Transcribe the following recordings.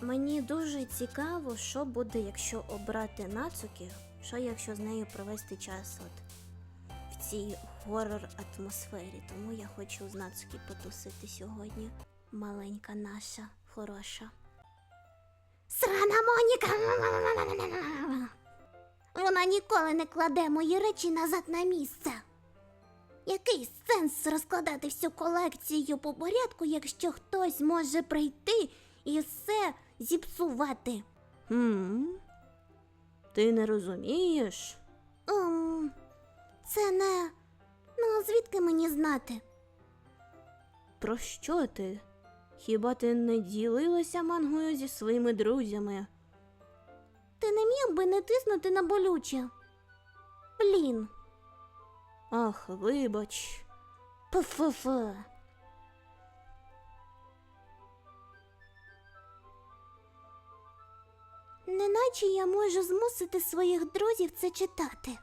Мені дуже цікаво, що буде, якщо обрати Нацуки, що якщо з нею провести час от в цій хорор атмосфері. Тому я хочу з Нацуки потусити сьогодні. Маленька наша, хороша. Срана Моніка! Вона ніколи не кладе мої речі назад на місце. Який сенс розкладати всю колекцію по порядку, якщо хтось може прийти і все зіпсувати? Хм. Ти не розумієш? Ем, це не. Ну, звідки мені знати? Про що ти? Хіба ти не ділилася мангою зі своїми друзями? Ти не міг би не тиснути на болюче. Блін. Ах, вибач. Пф-ф-ф. Неначе я можу змусити своїх друзів це читати.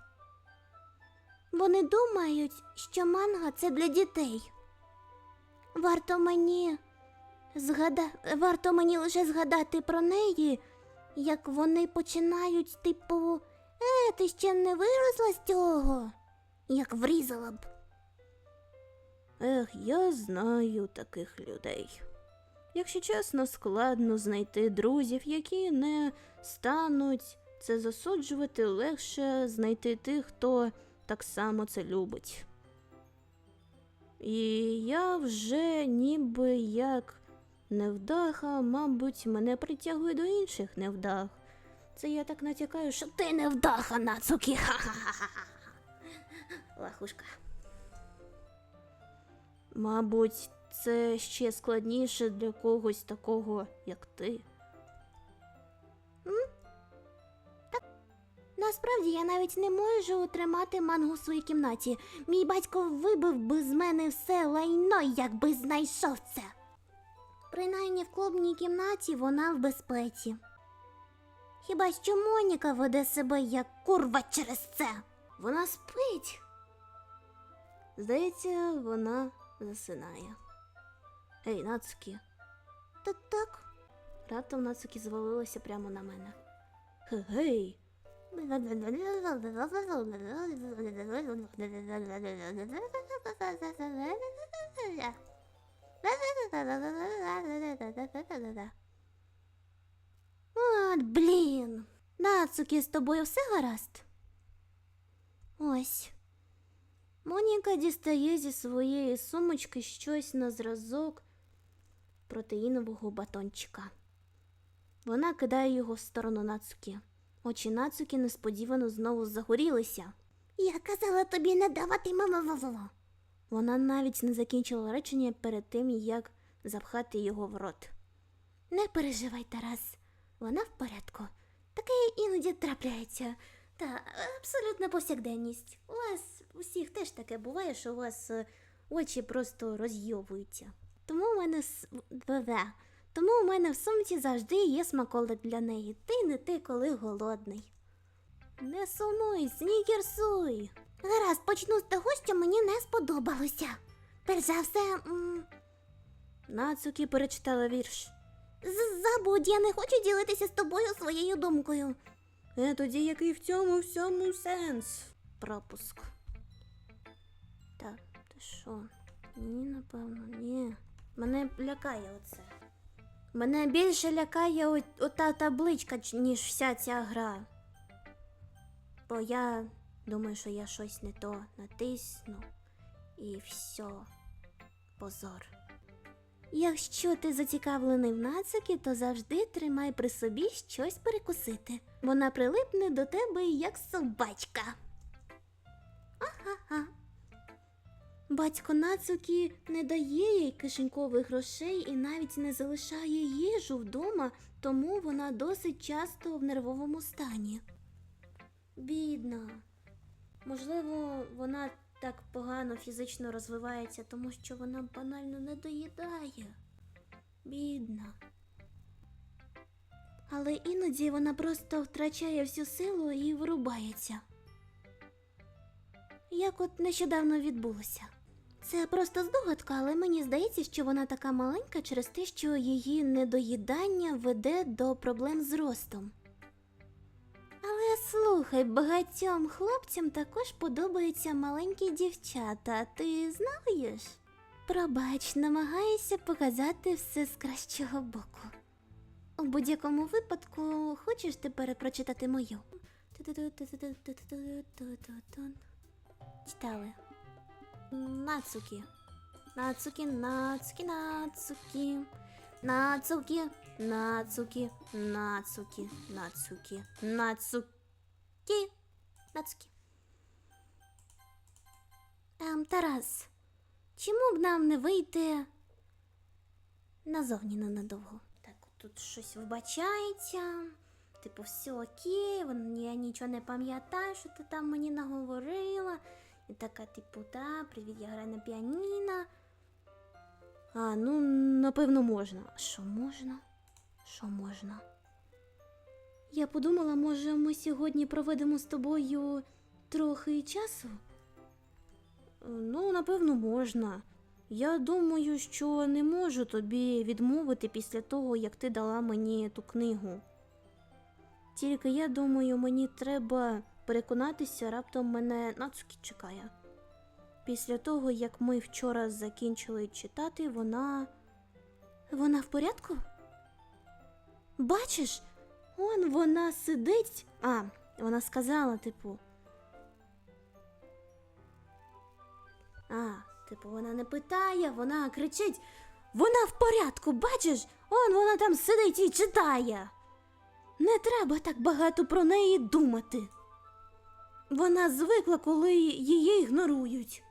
Вони думають, що манга це для дітей. Варто мені згада... Варто мені лише згадати про неї, як вони починають, типу, е, ти ще не виросла з цього, як врізала б. Ех, я знаю таких людей. Якщо чесно, складно знайти друзів, які не стануть це засуджувати, легше знайти тих, хто так само це любить. І я вже ніби як невдаха, мабуть, мене притягує до інших невдах. Це я так натякаю, що ти невдаха, Нацукі. Ха-ха-ха. Лахушка. Мабуть, це ще складніше для когось такого, як ти. Насправді я навіть не можу утримати мангу в своїй кімнаті. Мій батько вибив би з мене все лайно, якби знайшов це. Принаймні в клубній кімнаті вона в безпеці. Хіба що Моніка веде себе як курва через це? Вона спить. Здається, вона засинає. Ей, Нацукі. Та так. Раптом Нацукі звалилася прямо на мене. Гей. От, блін. Нацукі, з тобою все гаразд? Ось. Моніка дістає зі своєї сумочки щось на зразок протеїнового батончика. Вона кидає його в сторону Нацукі. Очі Нацукі несподівано знову загорілися. Я казала тобі не давати мама. Вона навіть не закінчила речення перед тим, як запхати його в рот. Не переживай, Тарас, вона в порядку. Таке іноді трапляється. Та абсолютна повсякденність. У вас усіх теж таке буває, що у вас е, очі просто розйовуються. Тому у мене с... Тому у мене в сумці завжди є смаколик для неї. Ти не ти, коли голодний. Не сумуй, снікерсуй. Гаразд, почну з того, що мені не сподобалося. Перш за все. М... Нацукі перечитала вірш. З- Забудь, я не хочу ділитися з тобою своєю думкою. Е, тоді який в цьому всьому сенс? Пропуск. Так, ти що? Ні, напевно, ні. Мене лякає оце. Мене більше лякає ота табличка, ніж вся ця гра. Бо я думаю, що я щось не то натисну і все. Позор. Якщо ти зацікавлений в нацики, то завжди тримай при собі щось перекусити. Вона прилипне до тебе як собачка. Батько Нацукі не дає їй кишенькових грошей і навіть не залишає їжу вдома, тому вона досить часто в нервовому стані. Бідна. Можливо, вона так погано фізично розвивається, тому що вона банально не доїдає. Бідна. Але іноді вона просто втрачає всю силу і вирубається. Як от нещодавно відбулося. Це просто здогадка, але мені здається, що вона така маленька через те, що її недоїдання веде до проблем з ростом. Але слухай, багатьом хлопцям також подобаються маленькі дівчата, ти знаєш? Пробач, намагаюся показати все з кращого боку. У будь-якому випадку, хочеш тепер прочитати мою? Читали. Нацуки. Нацуки, нацуки, нацуки. Нацуки, нацуки, нацуки, нацуки, нацуки, нацуки. Ем, Тарас, чому б нам не вийти назовні ненадовго? Так, тут щось вбачається. Типу, все окей, я нічого не пам'ятаю, що ти там мені наговорила. І така, типу, та, привіт, я граю на піаніно. А, ну, напевно, можна. Що можна? Що можна? Я подумала, може, ми сьогодні проведемо з тобою трохи часу? Е, Ну, напевно, можна. Я думаю, що не можу тобі відмовити після того, як ти дала мені ту книгу. Тільки я думаю, мені треба переконатися, раптом мене Нацукі чекає. Після того, як ми вчора закінчили читати, вона. Вона в порядку? Бачиш, он вона сидить. А, вона сказала, типу. А, типу, вона не питає, вона кричить: Вона в порядку, бачиш? Он вона там сидить і читає. Не треба так багато про неї думати. Вона звикла, коли її ігнорують.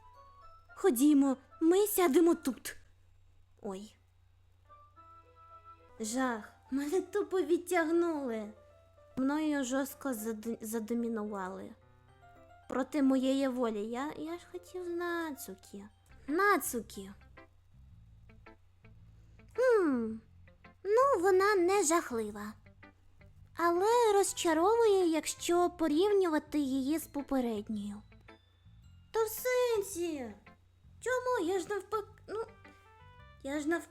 Ходімо, ми сядемо тут. Ой. Жах, мене тупо відтягнули. Мною жорстко зад- задомінували. Проти моєї волі. Я, я ж хотів Нацукі. Нацукі. Хм. Ну, вона не жахлива. Але розчаровує, якщо порівнювати її з попередньою. Та в сенсі. Чому? Я ж навпак. Ну. Я ж нав.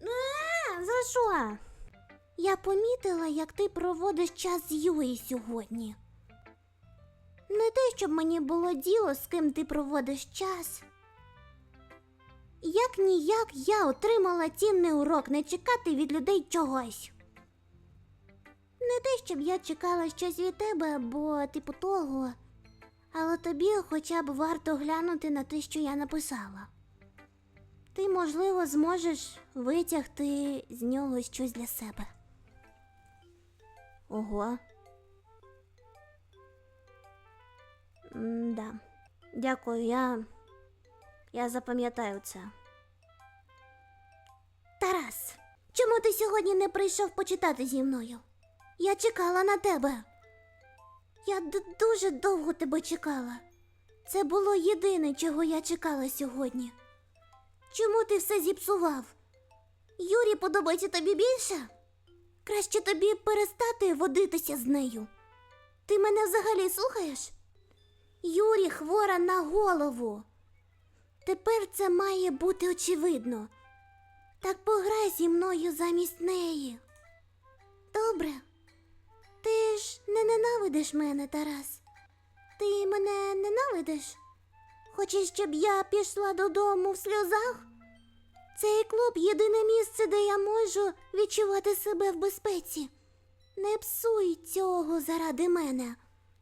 Ну, е, за що? Я помітила, як ти проводиш час з Юї сьогодні. Не те, щоб мені було діло, з ким ти проводиш час. Як ніяк я отримала цінний урок не чекати від людей чогось. Не те, щоб я чекала щось від тебе або типу того, але тобі хоча б варто глянути на те, що я написала. Ти, можливо, зможеш витягти з нього щось для себе. Ого. Да. Дякую, я. Я запам'ятаю це. Тарас, чому ти сьогодні не прийшов почитати зі мною? Я чекала на тебе. Я дуже довго тебе чекала. Це було єдине, чого я чекала сьогодні. Чому ти все зіпсував? Юрі подобається тобі більше? Краще тобі перестати водитися з нею. Ти мене взагалі слухаєш? Юрі хвора на голову. Тепер це має бути очевидно. Так пограй зі мною замість неї. Добре. Ти ж не ненавидиш мене, Тарас. Ти мене ненавидиш? Хочеш, щоб я пішла додому в сльозах? Цей клуб єдине місце, де я можу відчувати себе в безпеці. Не псуй цього заради мене.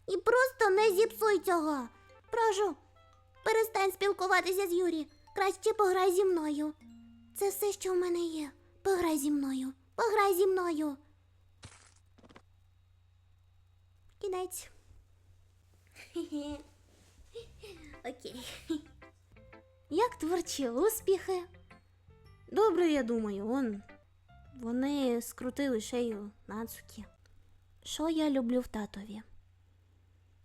І просто не зіпсуй цього. Прошу, перестань спілкуватися з Юрі. Краще пограй зі мною. Це все, що в мене є. Пограй зі мною. Пограй зі мною. Кінець. Окей. Як творчі успіхи? Добре, я думаю, он. Вони скрутили шею Нацукі. Що я люблю в татові?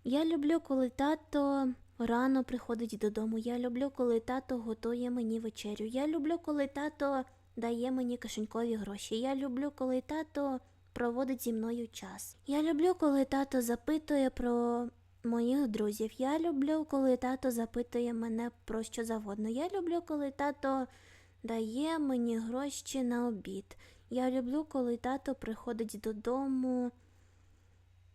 Я люблю, коли тато рано приходить додому. Я люблю, коли тато готує мені вечерю. Я люблю, коли тато дає мені кишенькові гроші. Я люблю, коли тато проводить зі мною час. Я люблю, коли тато запитує про моїх друзів. Я люблю, коли тато запитує мене про що завгодно. Я люблю, коли тато дає мені гроші на обід. Я люблю, коли тато приходить додому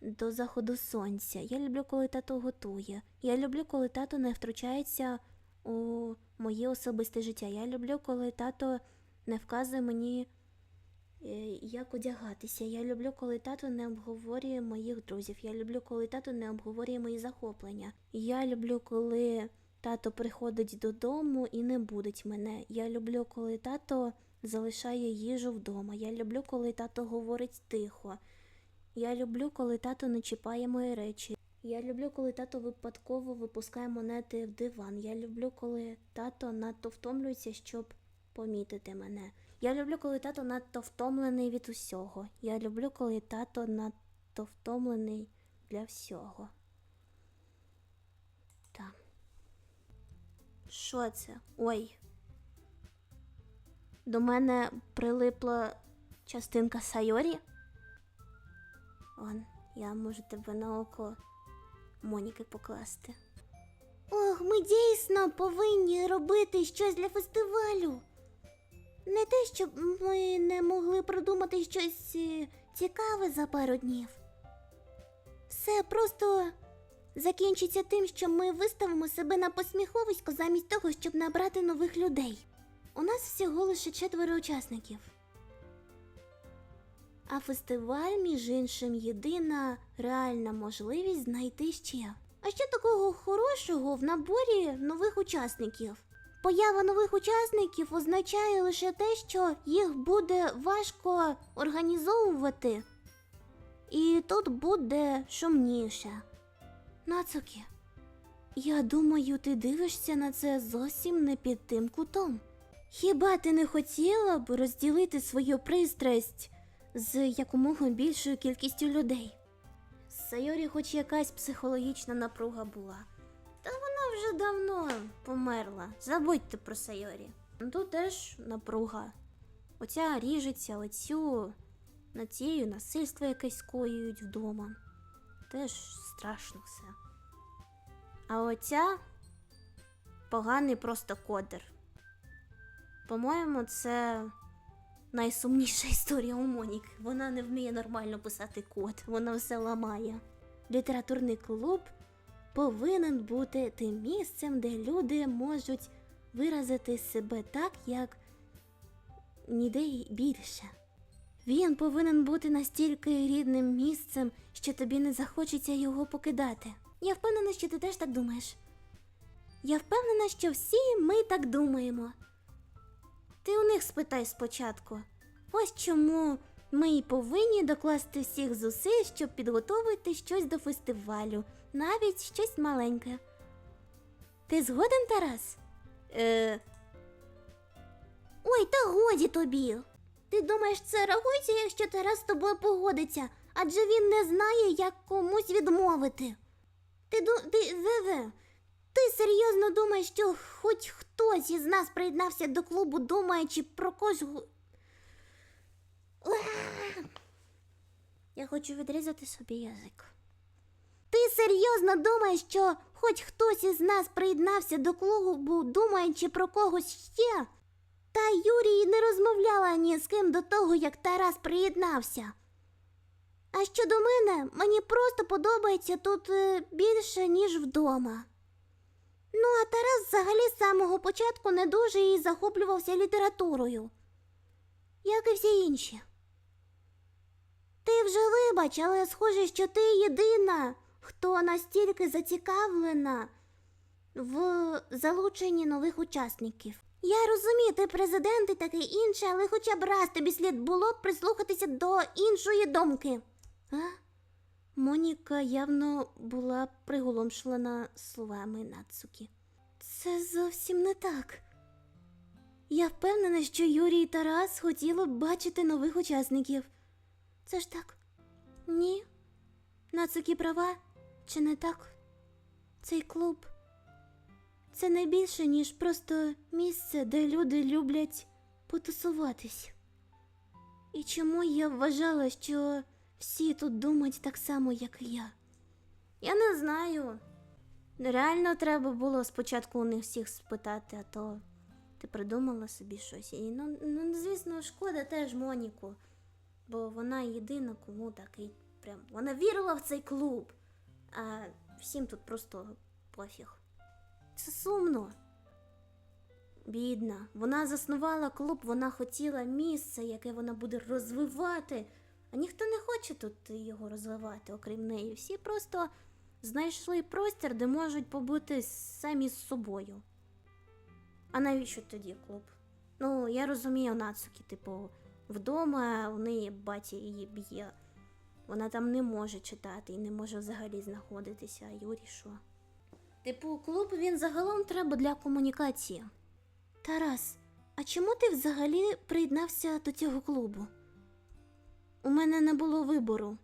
до заходу сонця. Я люблю, коли тато готує. Я люблю, коли тато не втручається у моє особисте життя. Я люблю, коли тато не вказує мені, як одягатися. Я люблю, коли тато не обговорює моїх друзів. Я люблю, коли тато не обговорює мої захоплення. Я люблю, коли тато приходить додому і не будить мене. Я люблю, коли тато залишає їжу вдома. Я люблю, коли тато говорить тихо. Я люблю, коли тато не чіпає мої речі. Я люблю, коли тато випадково випускає монети в диван. Я люблю, коли тато надто втомлюється, щоб помітити мене. Я люблю, коли тато надто втомлений від усього. Я люблю, коли тато надто втомлений для всього. Так. Що це? Ой. До мене прилипла частинка Сайорі. Он, я можу тебе на око Моніки покласти. Ох, ми дійсно повинні робити щось для фестивалю. Не те, щоб ми не могли придумати щось е, цікаве за пару днів. Все просто закінчиться тим, що ми виставимо себе на посміховисько замість того, щоб набрати нових людей. У нас всього лише четверо учасників. А фестиваль, між іншим, єдина реальна можливість знайти ще. А що такого хорошого в наборі нових учасників? Поява нових учасників означає лише те, що їх буде важко організовувати, і тут буде шумніше. Нацуки, я думаю, ти дивишся на це зовсім не під тим кутом. Хіба ти не хотіла б розділити свою пристрасть з якомога більшою кількістю людей? Сайорі хоч якась психологічна напруга була. Вже давно померла. Забудьте про Сайорі. Тут теж напруга. Оця ріжеться, оцю цією насильство якесь скоюють вдома. Теж страшно все. А оця поганий просто кодер. По-моєму, це найсумніша історія у Моніки. Вона не вміє нормально писати код, вона все ламає. Літературний клуб повинен бути тим місцем, де люди можуть виразити себе так, як ніде більше. Він повинен бути настільки рідним місцем, що тобі не захочеться його покидати. Я впевнена, що ти теж так думаєш. Я впевнена, що всі ми так думаємо. Ти у них спитай спочатку. Ось чому ми й повинні докласти всіх зусиль, щоб підготовити щось до фестивалю, навіть щось маленьке. Ти згоден, Тарас? Е. Ой, та годі тобі. Ти думаєш, це рахується, якщо Тарас з тобою погодиться, адже він не знає, як комусь відмовити. Ти ду... ти Веве, ти серйозно думаєш, що хоч хтось із нас приєднався до клубу, думаючи про гу- Я хочу відрізати собі язик. Ти серйозно думаєш, що хоч хтось із нас приєднався до клубу, думаючи про когось ще? Та Юрій не розмовляла ні з ким до того, як Тарас приєднався. А щодо мене, мені просто подобається тут е, більше, ніж вдома. Ну, а Тарас взагалі з самого початку не дуже і захоплювався літературою, як і всі інші. Ти вже вибач, але схоже, що ти єдина, хто настільки зацікавлена в залученні нових учасників. Я розумію, ти президент і таке інше, але хоча б раз тобі слід було б прислухатися до іншої думки. А? Моніка явно була приголомшлена словами Нацуки. Це зовсім не так. Я впевнена, що Юрій і Тарас хотіли б бачити нових учасників. Це ж так? Ні. Нацуки права, чи не так? Цей клуб це не більше, ніж просто місце, де люди люблять потусуватись. І чому я вважала, що всі тут думають так само, як і я? Я не знаю. Реально треба було спочатку у них всіх спитати, а то ти придумала собі щось. І ну, ну звісно, шкода теж Моніку. Бо вона єдина, кому такий прям. Вона вірила в цей клуб. А всім тут просто пофіг. Це сумно. Бідна. Вона заснувала клуб, вона хотіла місце, яке вона буде розвивати. А ніхто не хоче тут його розвивати, окрім неї. Всі просто знайшли простір, де можуть побути самі з собою. А навіщо тоді клуб? Ну, я розумію Нацуки, типу, вдома у неї батя її б'є. Вона там не може читати і не може взагалі знаходитися, а Юрій що? Типу, клуб він загалом треба для комунікації. Тарас, а чому ти взагалі приєднався до цього клубу? У мене не було вибору.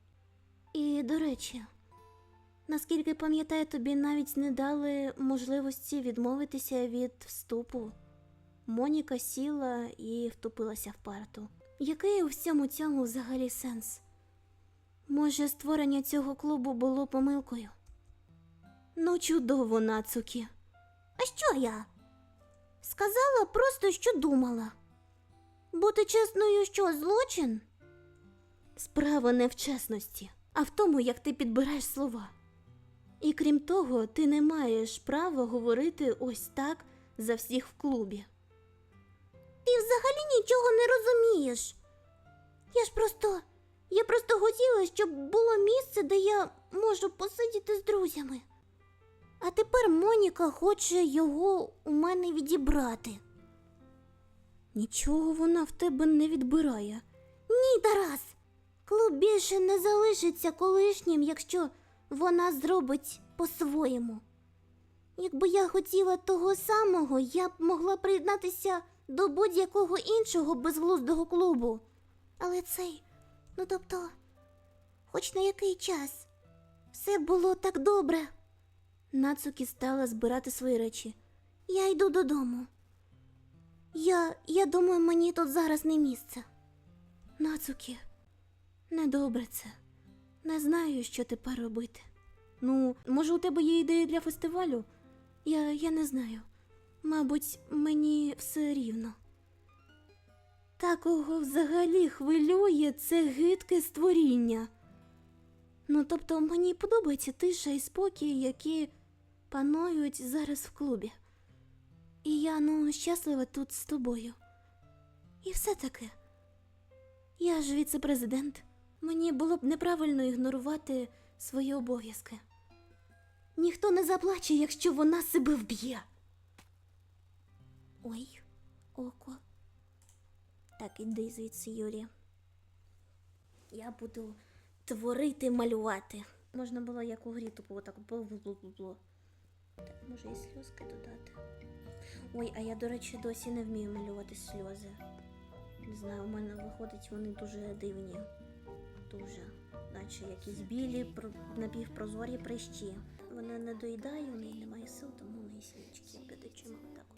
І, до речі, наскільки пам'ятаю, тобі навіть не дали можливості відмовитися від вступу. Моніка сіла і втупилася в парту. Який у всьому цьому взагалі сенс? Може, створення цього клубу було помилкою? Ну, чудово, Нацукі. А що я? Сказала просто, що думала. Бути чесною, що злочин? Справа не в чесності, а в тому, як ти підбираєш слова. І крім того, ти не маєш права говорити ось так за всіх в клубі. Ти взагалі нічого не розумієш. Я ж просто. Я просто хотіла, щоб було місце, де я можу посидіти з друзями. А тепер Моніка хоче його у мене відібрати. Нічого вона в тебе не відбирає. Ні, Тарас. Клуб більше не залишиться колишнім, якщо вона зробить по-своєму. Якби я хотіла того самого, я б могла приєднатися до будь-якого іншого безглуздого клубу. Але цей, ну тобто, хоч на який час, все було так добре. Нацукі стала збирати свої речі. Я йду додому. Я. я думаю, мені тут зараз не місце. Нацукі, недобре це. Не знаю, що тепер робити. Ну, може, у тебе є ідеї для фестивалю? Я, я не знаю. Мабуть, мені все рівно. Такого взагалі хвилює це гидке створіння. Ну, тобто, мені подобається тиша і спокій, які панують зараз в клубі. І я ну щаслива тут з тобою. І все таки, я ж віце-президент. Мені було б неправильно ігнорувати свої обов'язки. Ніхто не заплаче, якщо вона себе вб'є. Ой, око. Так, іди звідси, Юрі. Я буду творити, малювати. Можна було як у грі тупо так бу-бу-бу-бу. Так, може і сльозки додати. Ой, а я, до речі, досі не вмію малювати сльози. Не знаю, у мене виходить вони дуже дивні. Дуже. Наче якісь білі, про- напівпрозорі прищі. Вона не доїдає, у неї немає сил, тому у неї слічки глядачима отак от.